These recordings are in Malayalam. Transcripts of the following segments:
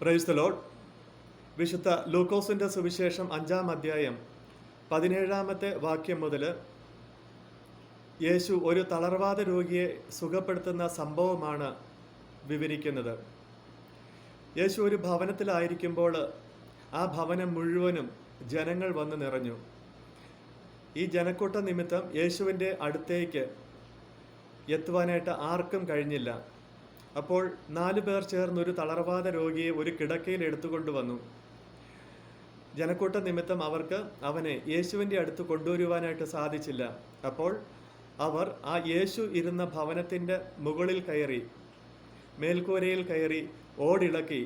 പ്രൈസ് ദ ലോഡ് വിശുദ്ധ ലൂക്കോസിന്റെ സുവിശേഷം അഞ്ചാം അധ്യായം പതിനേഴാമത്തെ വാക്യം മുതൽ യേശു ഒരു തളർവാദ രോഗിയെ സുഖപ്പെടുത്തുന്ന സംഭവമാണ് വിവരിക്കുന്നത്. യേശു ഒരു ഭവനത്തിലായിരിക്കുമ്പോൾ ആ ഭവനം മുഴുവനും ജനങ്ങൾ വന്ന് നിറഞ്ഞു. ഈ ജനക്കൂട്ട നിമിത്തം യേശുവിന്റെ അടുത്തേക്ക് എത്തുവാനായിട്ട് ആർക്കും കഴിഞ്ഞില്ല. അപ്പോൾ നാലു പേർ ചേർന്ന് ഒരു തളർവാദ രോഗിയെ ഒരു കിടക്കയിൽ എടുത്തുകൊണ്ടുവന്നു ജനക്കൂട്ട നിമിത്തം അവർക്ക് അവനെ യേശുവിന്റെ അടുത്ത് കൊണ്ടുവരുവാനായിട്ട് സാധിച്ചില്ല. അപ്പോൾ അവർ ആ യേശു ഇരുന്ന ഭവനത്തിന്റെ മുകളിൽ കയറി മേൽക്കൂരയിൽ കയറി ഓടിളക്കി.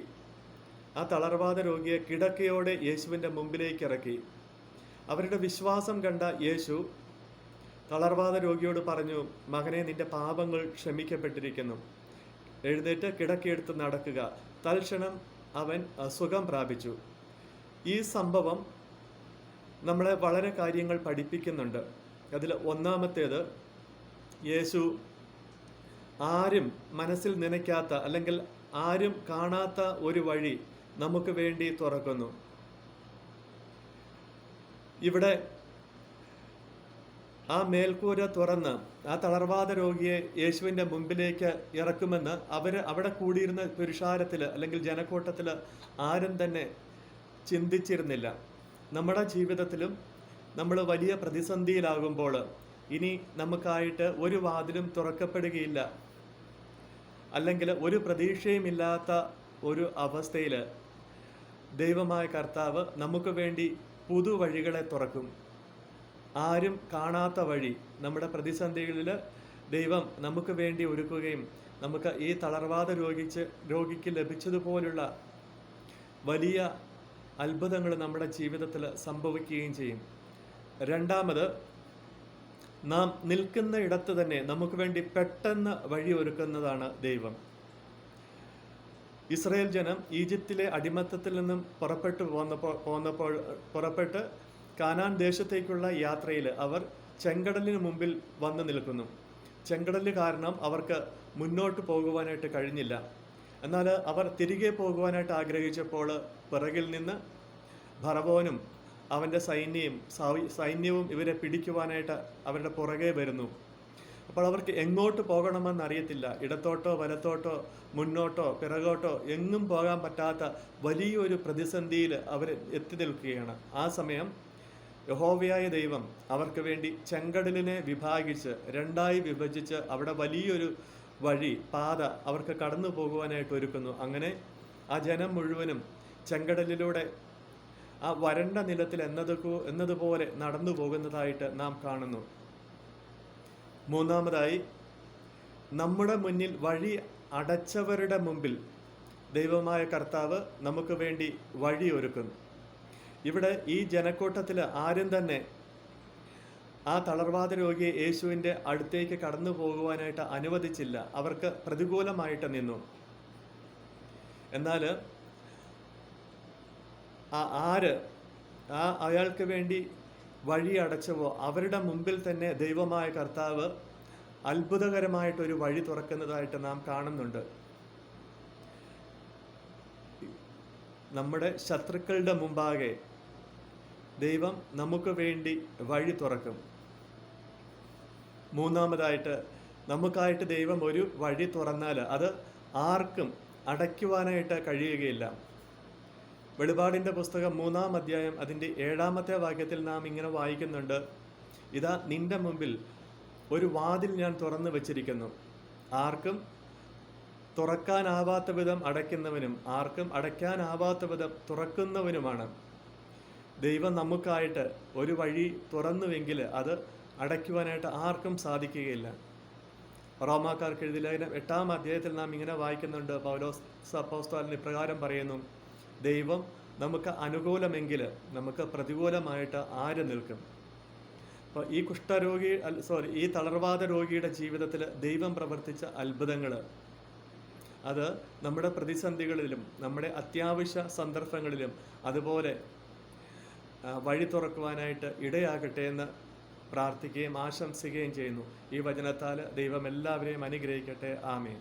ആ തളർവാദ രോഗിയെ കിടക്കയോടെ യേശുവിന്റെ മുമ്പിലേക്ക് ഇറക്കി. അവരുടെ വിശ്വാസം കണ്ട യേശു തളർവാദ രോഗിയോട് പറഞ്ഞു മകനെ നിന്റെ പാപങ്ങൾ ക്ഷമിക്കപ്പെട്ടിരിക്കുന്നു. എഴുന്നേറ്റ് കിടക്കിയെടുത്ത് നടക്കുക. തൽക്ഷണം അവൻ സുഖം പ്രാപിച്ചു. ഈ സംഭവം നമ്മളെ വളരെ കാര്യങ്ങൾ പഠിപ്പിക്കുന്നുണ്ട്. അതിൽ ഒന്നാമത്തേത് യേശു ആരും മനസ്സിൽ നനയ്ക്കാത്ത അല്ലെങ്കിൽ ആരും കാണാത്ത ഒരു വഴി നമുക്ക് വേണ്ടി തുറക്കുന്നു. ഇവിടെ ആ മേൽക്കൂര തുറന്ന് ആ തളർവാദ രോഗിയെ യേശുവിന്റെ മുമ്പിലേക്ക് ഇറക്കുമെന്ന് അവർ അവിടെ കൂടിയിരുന്ന പുരുഷാരത്തിൽ അല്ലെങ്കിൽ ജനക്കൂട്ടത്തിൽ ആരും തന്നെ ചിന്തിച്ചിരുന്നില്ല. നമ്മുടെ ജീവിതത്തിലും നമ്മൾ വലിയ പ്രതിസന്ധിയിലാകുമ്പോൾ ഇനി നമുക്കായിട്ട് ഒരു വാതിലും തുറക്കപ്പെടുകയില്ല. അല്ലെങ്കിൽ ഒരു പ്രതീക്ഷയുമില്ലാത്ത ഒരു അവസ്ഥയിൽ ദൈവമായ കർത്താവ് നമുക്ക് വേണ്ടി പുതുവഴികളെ തുറക്കും. ആരും കാണാത്ത വഴി നമ്മുടെ പ്രതിസന്ധികളിൽ ദൈവം നമുക്ക് വേണ്ടി ഒരുക്കുകയും നമുക്ക് ഈ തളർവാദ രോഗിച്ച് രോഗിക്ക് ലഭിച്ചതുപോലുള്ള വലിയ അത്ഭുതങ്ങൾ നമ്മുടെ ജീവിതത്തിൽ സംഭവിക്കുകയും ചെയ്യും. രണ്ടാമത് നാം നിൽക്കുന്ന ഇടത്ത് തന്നെ നമുക്ക് വേണ്ടി പെട്ടെന്ന് വഴി ഒരുക്കുന്നതാണ് ദൈവം. ഇസ്രയേൽ ജനം ഈജിപ്തിലെ അടിമത്തത്തിൽ നിന്നും പുറപ്പെട്ടു പോന്നപ്പോൾ പോന്നപ്പോൾ പുറപ്പെട്ട് കാനാൻ ദേശത്തേക്കുള്ള യാത്രയിൽ അവർ ചെങ്കടലിന് മുമ്പിൽ വന്നു നിൽക്കുന്നു. ചെങ്കടൽ കാരണം അവർക്ക് മുന്നോട്ട് പോകുവാനായിട്ട് കഴിഞ്ഞില്ല. എന്നാൽ അവർ തിരികെ പോകുവാനായിട്ട് ആഗ്രഹിച്ചപ്പോൾ പിറകിൽ നിന്ന് ഭറവോനും അവന്റെ സൈന്യവും സൈന്യവും ഇവരെ പിടിക്കുവാനായിട്ട് അവരുടെ പുറകെ വരുന്നു. അപ്പോൾ അവർക്ക് എങ്ങോട്ട് പോകണമെന്ന് അറിയത്തില്ല. ഇടത്തോട്ടോ വലത്തോട്ടോ മുന്നോട്ടോ പിറകോട്ടോ എങ്ങും പോകാൻ പറ്റാത്ത വലിയൊരു പ്രതിസന്ധിയിൽ അവർ എത്തി നിൽക്കുകയാണ്. ആ സമയം യഹോവയായ ദൈവം അവർക്ക് വേണ്ടി ചെങ്കടലിനെ വിഭാഗിച്ച് രണ്ടായി വിഭജിച്ച് അവിടെ വലിയൊരു വഴി പാത അവർക്ക് കടന്നു പോകുവാനായിട്ട് ഒരുക്കുന്നു. അങ്ങനെ ആ ജനം മുഴുവനും ചെങ്കടലിലൂടെ ആ വരണ്ട നിലത്തിൽ എന്നതൊക്കെ എന്നതുപോലെ നടന്നു പോകുന്നതായിട്ട് നാം കാണുന്നു. മൂന്നാമതായി നമ്മുടെ മുന്നിൽ വഴി അടച്ചവരുടെ മുമ്പിൽ ദൈവമായ കർത്താവ് നമുക്ക് വേണ്ടി വഴി ഒരുക്കുന്നു ഇവിടെ ഈ ജനക്കൂട്ടത്തിൽ ആരും തന്നെ ആ തളർവാദ രോഗിയെ യേശുവിന്റെ അടുത്തേക്ക് കടന്നു പോകുവാനായിട്ട് അനുവദിച്ചില്ല. അവർക്ക് പ്രതികൂലമായിട്ട് നിന്നു. എന്നാൽ ആ ആര് ആ അയാൾക്ക് വേണ്ടി വഴി അടച്ചവോ അവരുടെ മുമ്പിൽ തന്നെ ദൈവമായ കർത്താവ് അത്ഭുതകരമായിട്ടൊരു വഴി തുറക്കുന്നതായിട്ട് നാം കാണുന്നുണ്ട്. നമ്മുടെ ശത്രുക്കളുടെ മുമ്പാകെ ദൈവം നമുക്ക് വേണ്ടി വഴി തുറക്കും. മൂന്നാമതായിട്ട് നമുക്കായിട്ട് ദൈവം ഒരു വഴി തുറന്നാൽ അത് ആർക്കും അടയ്ക്കുവാനായിട്ട് കഴിയുകയില്ല. വെളിപാടിന്റെ പുസ്തകം മൂന്നാം അധ്യായം അതിന്റെ ഏഴാമത്തെ വാക്യത്തിൽ നാം ഇങ്ങനെ വായിക്കുന്നുണ്ട്. ഇതാ നിന്റെ മുമ്പിൽ ഒരു വാതിൽ ഞാൻ തുറന്നു വച്ചിരിക്കുന്നു. ആർക്കും തുറക്കാനാവാത്ത വിധം അടയ്ക്കുന്നവനും ആർക്കും അടയ്ക്കാനാവാത്ത വിധം തുറക്കുന്നവനുമാണ്. ദൈവം നമുക്കായിട്ട് ഒരു വഴി തുറന്നുവെങ്കിൽ അത് അടയ്ക്കുവാനായിട്ട് ആർക്കും സാധിക്കുകയില്ല. റോമാക്കാർക്ക് എഴുതിയ ലേഖനം എട്ടാം അധ്യായത്തിൽ നാം ഇങ്ങനെ വായിക്കുന്നുണ്ട്. പൗലോസ് അപ്പോസ്തലൻ ഇപ്രകാരം പറയുന്നു ദൈവം നമുക്ക് അനുകൂലമെങ്കിൽ നമുക്ക് പ്രതികൂലമായിട്ട് ആര് നിൽക്കും? അപ്പോൾ ഈ കുഷ്ഠരോഗി സോറി ഈ തളർവാദ രോഗിയുടെ ജീവിതത്തിൽ ദൈവം പ്രവർത്തിച്ച അത്ഭുതങ്ങൾ അത് നമ്മുടെ പ്രതിസന്ധികളിലും നമ്മുടെ അത്യാവശ്യ സന്ദർഭങ്ങളിലും അതുപോലെ വഴി തുറക്കുവാനായിട്ട് ഇടയാകട്ടെ എന്ന് പ്രാർത്ഥിക്കുകയും ആശംസിക്കുകയും ചെയ്യുന്നു. ഈ വചനത്താൽ ദൈവം എല്ലാവരെയും അനുഗ്രഹിക്കട്ടെ. ആമേൻ.